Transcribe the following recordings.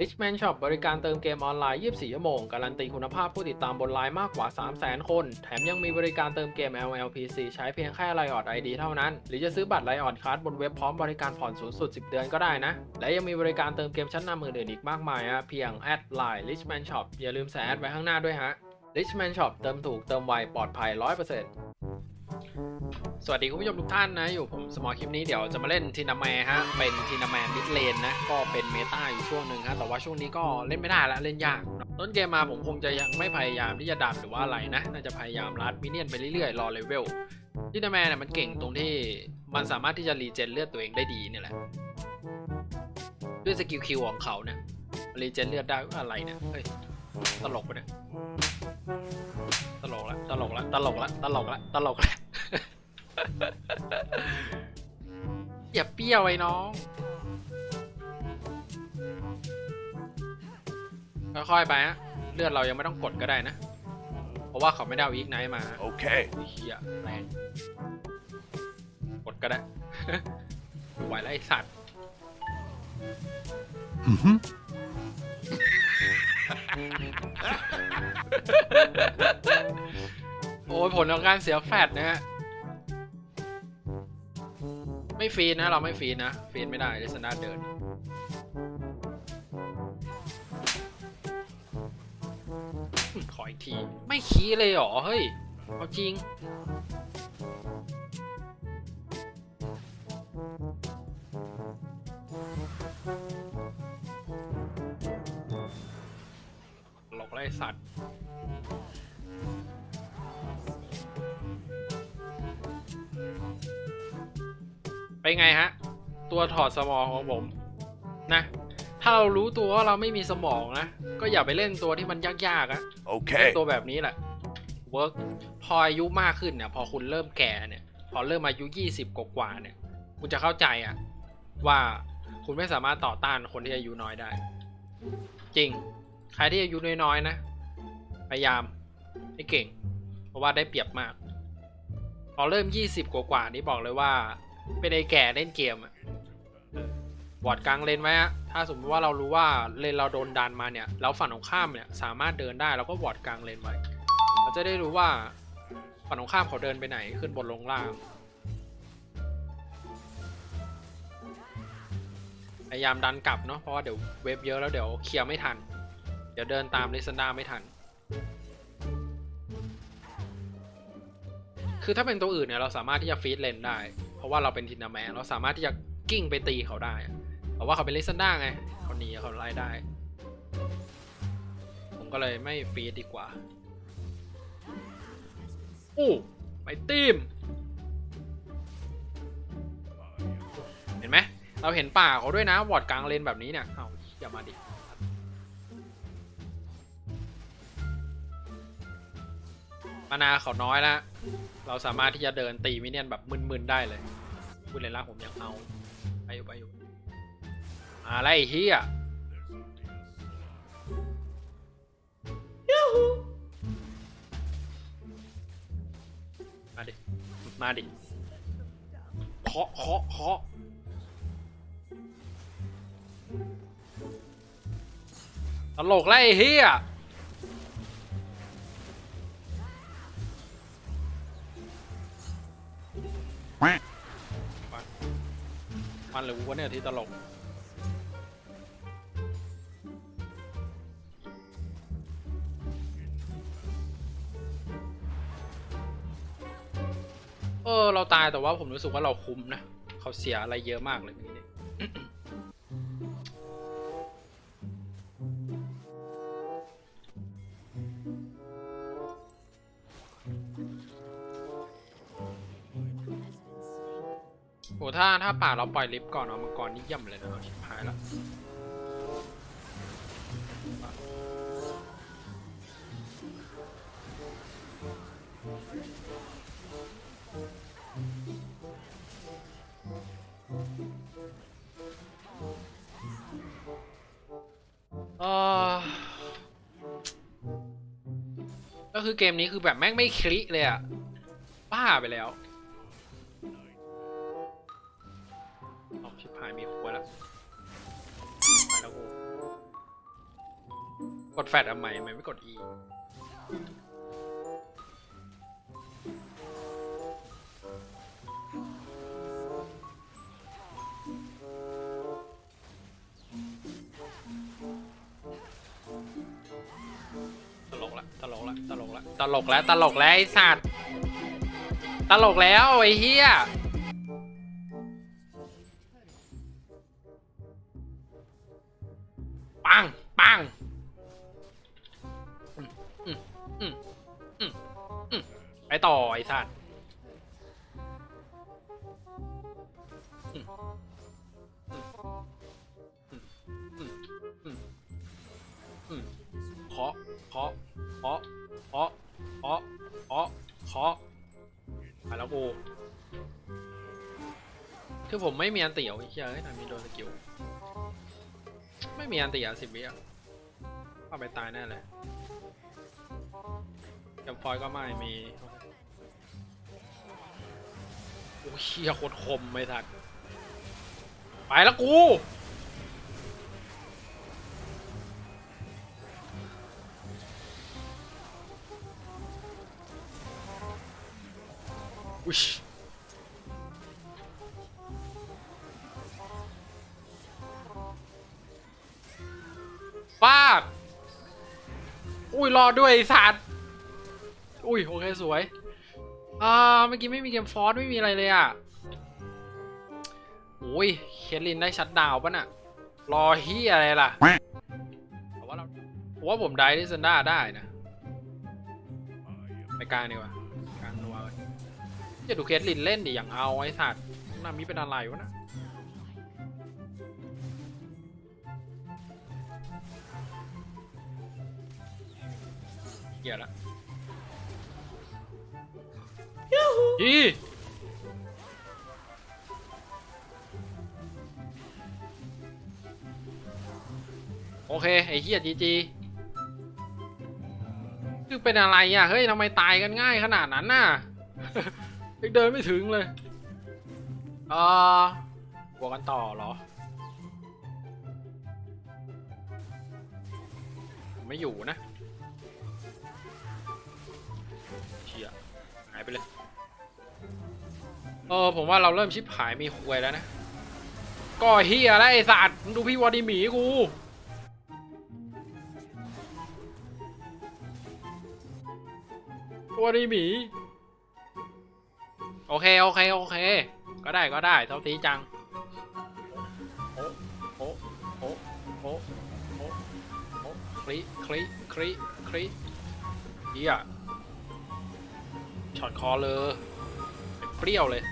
Richman Shop บริการเติมเกมออนไลน์ 24 ชั่วโมง การันตีคุณภาพผู้ติดตามบนไลน์มากกว่า 300,000 คน แถมยังมีบริการเติมเกม LLPC ใช้เพียงแค่ไลออด ID เท่านั้น หรือจะซื้อบัตรไลออดคาร์ดบนเว็บพร้อมบริการผ่อนสูงสุด 10 เดือนก็ได้นะ และยังมีบริการเติมเกมชั้นนำอื่นๆอีกมากมายอะเพียงแอดไลน์ Richman Shop อย่าลืมใส่แอดไว้ข้างหน้าด้วยฮะ Richman Shop เติมถูกเติมไวปลอดภัย 100% สวัสดีคุณผู้ชมทุกท่านนะ อยู่ผมสมอลคลิปนี้เดี๋ยวจะมาเล่นทินาแมฮะ เป็นทินาแมมิดเลนนะ ก็เป็นเมตาอยู่ช่วงหนึ่งฮะ แต่ว่าช่วงนี้ก็เล่นไม่ได้แล้วเล่นยาก ต้นเกมมาผมคงจะยังไม่พยายามที่จะดันหรือว่าอะไรนะ น่าจะพยายามรัดมินเนี่ยนไปเรื่อยๆ รอเลเวลทินาแมเนี่ยมันเก่งตรงที่มันสามารถที่จะรีเจนเลือดตัวเองได้ดีเนี่ยแหละ ด้วยสกิลคิวของเขาเนี่ยรีเจนเลือดได้อะไรเนี่ยเฮ้ยตลกปะเนี่ยตลกละตลกละตลกละตลกละตลกละ อย่าเปรี้ยวไอ้น้อง ค่อยๆไปฮะ เลือดเรายังไม่ต้องกดก็ได้นะ เพราะว่าเขาไม่ได้เอาอีกไนท์มา Okay. เฮียแรงกดก็ได้ไหวแล้วไอสัตว์ Mm-hmm. โอ้ยผลของการเสียแฟตนะฮะ ไม่ฟรีนะ เราไม่ฟรีนะฟรีไม่ได้เลสนาเดิน ขออีกที ไม่ขี้เลยเหรอ เฮ้ย เอาจริง หลอกไล่สัตว์ ไปนไงฮะ ตัวถอดสมองของผม นะ ถ้าเรารู้ตัวว่าเราไม่มีสมองนะ ก็อย่าไปเล่นตัวที่มันยากๆอะ Okay. เล่นตัวแบบนี้แหละเวิร์กพออายุมากขึ้นเนี่ย พอคุณเริ่มแก่เนี่ย พอเริ่มอายุ20กว่าๆเนี่ย คุณจะเข้าใจอะว่าคุณไม่สามารถต่อต้านคนที่อายุน้อยได้ จริง ใครที่อายุน้อยๆนะ พยายามให้เก่ง เพราะว่าได้เปรียบมาก พอเริ่ม 20 กว่าๆนี่บอกเลยว่า เป็นไอ้แก่เล่นเกมอะเอร์ดกลางเลนไว้อะถ้าสมมติว่าเรารู้ว่าเลนเราโดนดันมาเนี่ย แล้วฝั่งตรงข้ามเนี่ยสามารถเดินได้เราก็วอร์ดกลางเลนไว้ เราจะได้รู้ว่าฝั่งตรงข้ามเขาเดินไปไหนขึ้นบนลงล่าง พยายามดันกลับเนาะ เพราะว่าเดี๋ยวเวฟเยอะแล้วเดี๋ยวเคลียร์ไม่ทัน เดี๋ยวเดินตามลิซันดาไม่ทัน คือถ้าเป็นตัวอื่นเนี่ยเราสามารถที่จะฟีดเลนได้ ราะว่าเราเป็นทินาแมนเราสามารถที่จะกิ้งไปตีเขาได้อะแต่ว่าเขาเป็นลิซันด้าไงเขาหนีเขาไล่ได้ ผมก็เลยไม่ฟีดดีกว่าอู้ไปตีม เห็นไหมเราเห็นป่าเขาด้วยนะวอดกลางเลนแบบนี้เนี่ยเอาอย่ามาดิ มานาเขาน้อยแล้วเราสามารถที่จะเดินตีมิเนียนแบบมึนๆได้เลยพูดเลยละผมยังเอาไปอยู่ไปอยู่อะไรเฮียมาดิ มาดิเคาะเคาะเคาะตลกแล้วไอ้เฮีย วะเนี่ยที่ตลก เออ เราตายแต่ว่าผมรู้สึกว่าเราคุ้มนะ เขาเสียอะไรเยอะมากเลยนี่ โหถ้าถ้าป่าเราปล่อยลิฟต์ก่อนเอามังกรนี่ย่ำเลยนะชิบหายละเออก็คือเกมนี้คือแบบแม่งไม่คลิเลยอะบ้าไปแล้ว กดแฟดทำไมทำไมไม่กด E ตลกละตลกละตลกละตลกแล้วตลกแล้วไอ้สัตว์ตลกแล้วไอ้เหี้ยปังปัง ต่อไอ้สัตว์เคาะเคาะเคาะเคาะเคาะเคาะเคาะไปแล้วกูคือผมไม่มีอันเตี่ยวไอ้เหี้ยเอ้ทำมีโดนสกิล ไม่มีอันเติอะสิบวิอะเอาไปตายแน่เลยเกมฟอยก็ไม่มีโอ้ย เชียโคตรคมไม่ทันไปแล้วกูอุ้ยฟาด อุ้ย รอด้วยสัตว์ อุ้ย โอเค สวย อ่าเมื่อกี้ไม่มีเกมฟอสไม่มีอะไรเลยอะโอ้ยเคทลินได้ชัดดาวปะน่ะ รอฮียอะไรล่ะแต่ว่าเราผมว่าผมได้ที่ซันด้าได้นะไปกลางดีกว่ากลางนัวเลยจะดูเคทลินเล่นดิอย่างเอาไอ้สัตว์นามิเป็นอะไรวะนะเกียร์ละ อีโอเค ไอ้เหี้ยจีจีคือเป็นอะไรอะ เฮ้ยทำไมตายกันง่ายขนาดนั้นน่ะยังเดินไม่ถึงเลยเอ่อบวกกันต่อเหรอ ไม่อยู่นะเชียหายไปเลย เออผมว่าเราเริ่มชิบหายมีควยแล้วนะก็เฮียแล้วไอ้สัตว์ดูพี่วอดีหมีกูวอดีหมี โอเค โอเค โอเค ก็ได้ก็ได้เท่าทีจังโอ้โอ้โอ้โอ้โอ้โอ้คลิคลิคลิคลิเฮียช็อตคอเลย เปรี้ยวเลย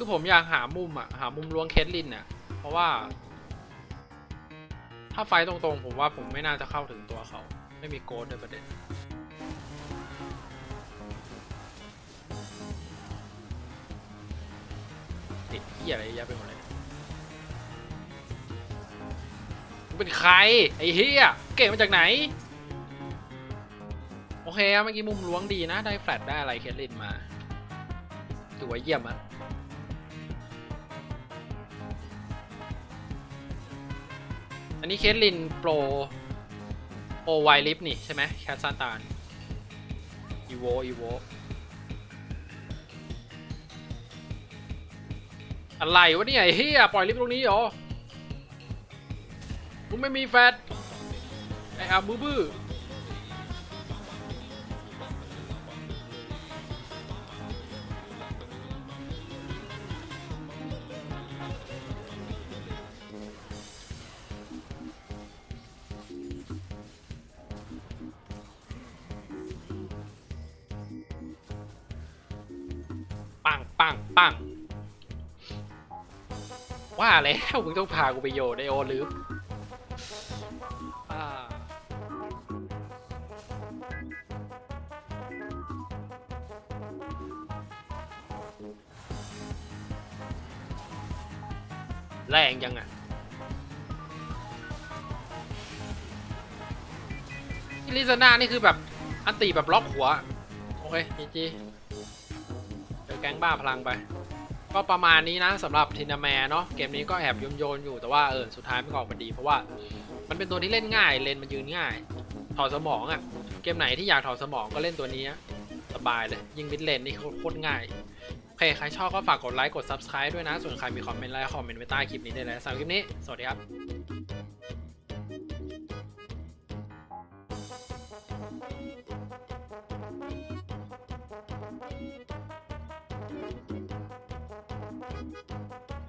คือผมอยากหามุมอะหามุมล้วงเคสลินเนี่ยเพราะว่า ถ้าไฟต์ตรงๆ ผมว่าผมไม่น่าจะเข้าถึงตัวเขา ไม่มีโกดในประเด็น ติดเหี้ยอะไรเยอะไปหมดเลยมึงเป็นใคร ไอ้เหี้ยเก่งมาจากไหน โอเคเมื่อกี้มุมล้วงดีนะ ได้แฟลชได้อะไรเคทลินมาถือว่าเยี่ยมอะอันนี้เคสลินโปรโปรไวลิฟนี่ใช่ไหมแคสซานตานอีโวอีโว อะไรวะเนี่ยไอ้เฮียปล่อยลิฟต์ตรงนี้เหรอ มึงไม่มีแฟดไอ้อามือบื้อ ว่าแล้วมึงต้องพากูไปโยนไอโอลืมอ่าแรงยังอะลิซาน่านี่คือแบบอันตีแบบล็อกหัว โอเคจีจีเจอแก๊งบ้าพลังไป ก็ประมาณนี้นะสำหรับทินาแมเนาะเกมนี้ก็แอบโยนโยนๆอยู่แต่ว่าเออสุดท้ายมันก็ออกมาดีเพราะว่ามันเป็นตัวที่เล่นง่ายเลนมันยืนง่าย ถอดสมองอะ่ะเกมไหนที่อยากถอดสมองก็เล่นตัวนี้สบายเลยยิงมิดเลนนี่โคตรง่ายโอเคใครชอบก็ฝากกดไลค์กด Subscribe ด้วยนะ ส่วนใครมีคอมเมนต์อะไรคอมเมนต์ไว้ใต้คลิปนี้ได้เลยสำหรับคลิปนี้ สวัสดีครับ